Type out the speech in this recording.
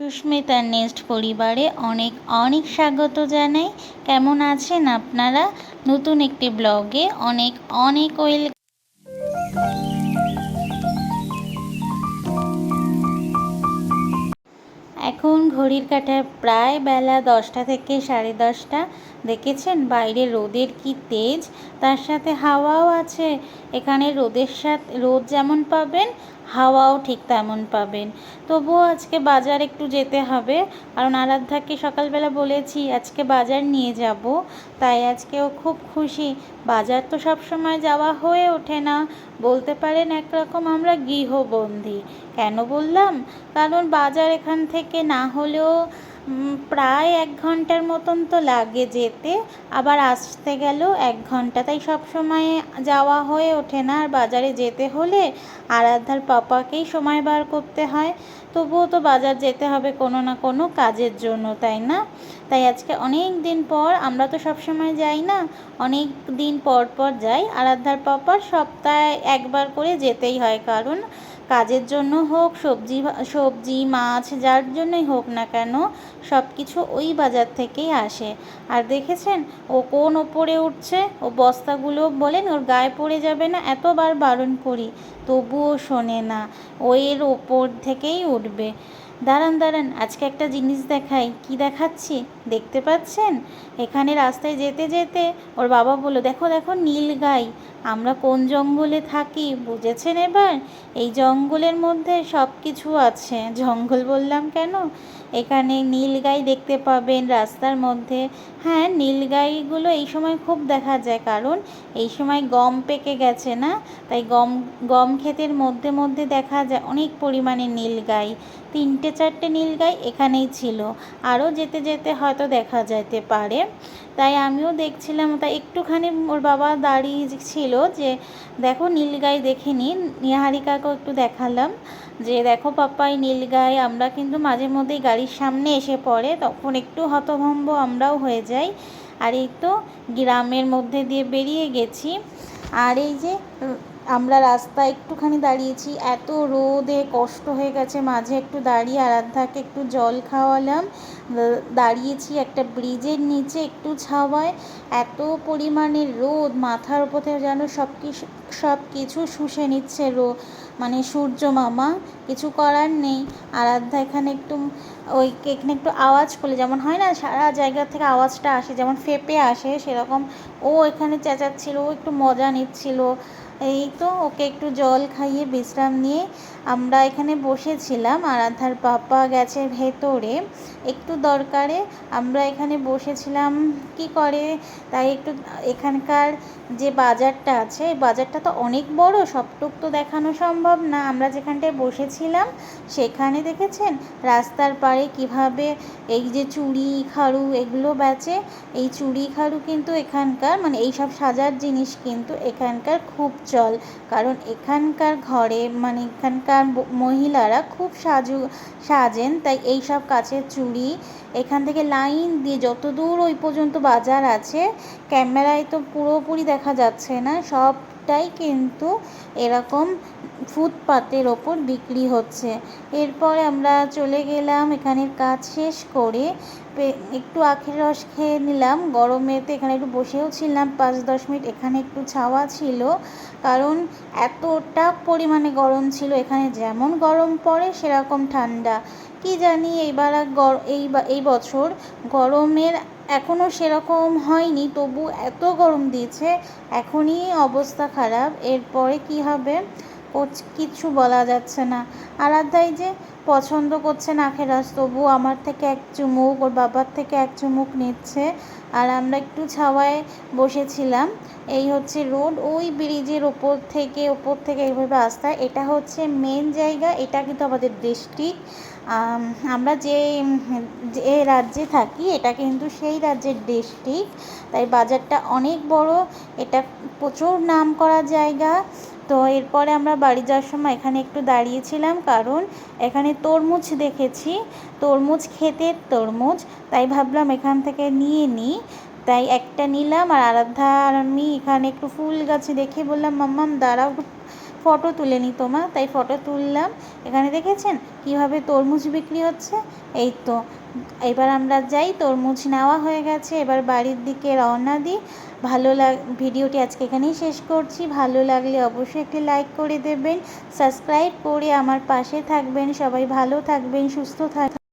সুস্মিতার nest পরিবারে অনেক অনেক স্বাগত জানাই। কেমন আছেন আপনারা? নতুন একটি ব্লগে অনেক অনেক ওয়েল এখন ঘড়ির কাঁটায় প্রায় বেলা দশটা থেকে সাড়ে দশটা। দেখেছেন বাইরে রোদের কি তেজ? তার সাথে হাওয়াও আছে। এখানে রোদের সাথে, রোদ যেমন পাবেন, হাওয়াও ঠিক তেমন পাবেন। তবুও আজকে বাজার একটু যেতে হবে। কারণ আরাধ্যাকে সকালবেলা বলেছি, আজকে বাজার নিয়ে যাব। তাই আজকে ও খুব খুশি। বাজার তো সব সময় যাওয়া হয়ে ওঠে না। বলতে পারেন একরকম আমরা গৃহবন্দী। কেন বললাম? কারণ বাজার এখান থেকে না হলেও প্রায় এক ঘণ্টার মতন তো লাগে যেতে, আবার আসতে গেলেও এক ঘণ্টা। তাই সবসময় যাওয়া হয়ে ওঠে না। আর বাজারে যেতে হলে আরাধ্যার পাপাকেই সময় বার করতে হয়। তবুও তো বাজার যেতে হবে কোনো না কোনো কাজের জন্য, তাই না? তাই আজকে অনেক দিন পর আমরা তো সব সময় যাই না, অনেক দিন পর পর যাই। আরাধ্যার পাপার সপ্তাহে একবার করে যেতেই হয়, কারণ কাজের জন্য হোক, সবজি সবজি, মাছ, যার জন্যই হোক না কেন সব কিছু ওই বাজার থেকেই আসে। আর দেখেছেন, ও কোন ওপরে উঠছে, ও বস্তাগুলো বলেন ওর গায়ে পড়ে যাবে না, এতবার বারণ করি। তবুও শোনে না, ওয়ের ওপর থেকেই উঠবে। দাঁড়ান দাঁড়ান, আজকে একটা জিনিস দেখাই। কি দেখাচ্ছি? দেখতে পাচ্ছেন? এখানে রাস্তায় যেতে যেতে ওর বাবা বলল, দেখো দেখো, নীল গাই। আমরা কোন জঙ্গলে থাকি বুঝেছেন এবার? এই জঙ্গলের মধ্যে সব কিছু আছে। জঙ্গল বললাম কেন? এখানে নীলগাই দেখতে পাবেন রাস্তার মধ্যে। হ্যাঁ নীলগাইগুলো এই সময় খুব দেখা যায়, কারণ এই সময় গম পেকে গেছে না? তাই গম গম ক্ষেতের মধ্যে মধ্যে দেখা যায় অনেক পরিমাণে নীলগাই তিনটে চারটে নীলগাই এখানেই ছিল। আরও যেতে যেতে হয়তো দেখা যেতে পারে। তাই আমিও দেখছিলাম, তাই একটুখানি ওর বাবা দাঁড়িয়ে ছিল যে, দেখো নীলগাই দেখে নিন নিহারিকাকেও একটু দেখালাম। যে, দেখো পাপ্পাই নীলগাই, আমরা কিন্তু মাঝে মধ্যেই গাড়ির সামনে এসে পড়ে, তখন একটু হতভম্ব আমরাও হয়ে যাই। আর এই তো গ্রামের মধ্যে দিয়ে বেরিয়ে গেছি। আর এই যে আমরা রাস্তায় একটুখানি দাঁড়িয়েছি। এত রোদে কষ্ট হয়ে গেছে, মাঝে একটু দাঁড়িয়ে আরাধ্যাকে একটু জল খাওয়ালাম। দাঁড়িয়েছি একটা ব্রিজের নিচে একটু ছাওয়ায়। এত পরিমাণে রোদ, মাথার ওপর যেন সব কিছু সব কিছু শুষে নিচ্ছে রো মানে সূর্য মামা, কিছু করার নেই। আরাধ্যা এখানে একটু, ওই এখানে একটু আওয়াজ করলে, যেমন হয় না, সারা জায়গা থেকে আওয়াজটা আসে, যেমন ফেপে আসে, সেরকম ও এখানে চেঁচাচ্ছিল, ও একটু মজা নিচ্ছিল। এই তো ওকে একটু জল খাইয়ে বিশ্রাম নিয়ে আমরা এখানে বসেছিলাম আরাধার পাপা গেছে ভেতরে, একটু দরকারে আমরা এখানে বসেছিলাম, কি করে? তাই একটু এখানকার যে বাজারটা আছে বাজারটা তো অনেক বড়, সবটুক তো দেখানো সম্ভব না। আমরা যেখানটায় বসেছিলাম, সেখানে দেখেছেন রাস্তার পাড়ে কীভাবে এই যে চুড়ি, খাড়ু এগুলো বেচে, এই চুড়ি, খাড়ু কিন্তু এখানকার মানে এই সব সাজার জিনিস কিন্তু এখানকার খুব চল। কারণ এখানকার ঘরে মানে এখানকার মহিলারা খুব সাজু, সাজেন। তাই এই সব কাছের চুড়ি, এখান থেকে লাইন দিয়ে যত দূর ওই পর্যন্ত বাজার আছে, ক্যামেরায় তো পুরোপুরি দেখা যাচ্ছে না। সবটাই কিন্তু এরকম ফুটপাতের ওপর বিক্রি হচ্ছে। এরপরে আমরা চলে গেলাম, এখানের কাজ শেষ করে একটু আখের রস খেয়ে নিলাম। গরমেতে এখানে একটু বসেও ছিলাম, পাঁচ দশ মিনিট। এখানে একটু ছাওয়া ছিল, কারণ এতটা পরিমাণে গরম ছিল। এখানে যেমন গরম পড়ে, সেরকম ঠান্ডা। কি জানি, এইবার এই এই বছর গরমের এখনও সেরকম হয়নি, তবু এত গরম দিয়েছে, এখনই অবস্থা খারাপ। এরপরে কি হবে? কিছু বলা যাচ্ছে না। আরাধ্যাই যে পছন্দ করছে নাখের রস তবু আমার থেকে এক চুমুক, ওর বাবার থেকে এক চুমুক নিচ্ছে। আর আমরা একটু ছাওয়ায় বসেছিলাম। এই হচ্ছে রোড, ওই ব্রিজের ওপর থেকে ওপর থেকে এইভাবে আসতে এটা হচ্ছে মেন জায়গা, এটা কিন্তু আমাদের ডিস্ট্রিক্ট আমরা যে যে রাজ্যে থাকি, এটা কিন্তু সেই রাজ্যের ডিস্ট্রিক্ট তাই বাজারটা অনেক বড়, এটা প্রচুর নাম করা জায়গা। তো এরপরে আমরা বাড়ি যাওয়ার সময় এখানে একটু দাঁড়িয়েছিলাম, কারণ এখানে তরমুজ দেখেছি। তরমুজ, ক্ষেতের তরমুজ। তাই ভাবলাম এখান থেকে নিয়ে নিই। তাই একটা নিলাম আর আরাধ্যা আর আমি এখানে একটু ফুল গাছ দেখে বললাম, মাম্মাম, দাঁড়াও ফটো তুলে নিই তোমা তাই ফটো তুললাম। এখানে দেখেছেন কীভাবে তরমুজ বিক্রি হচ্ছে? এই তো, এবার আমরা যাই, তরমুজ নেওয়া হয়ে গেছে। এবার বাড়ির দিকে রওনা দিই। ভালো লাগ, ভিডিওটি আজকে এখানেই শেষ করছি। ভালো লাগলে অবশ্যই একটি লাইক করে দেবেন। সাবস্ক্রাইব করে আমার পাশে থাকবেন। সবাই ভালো থাকবেন, সুস্থ থাকবেন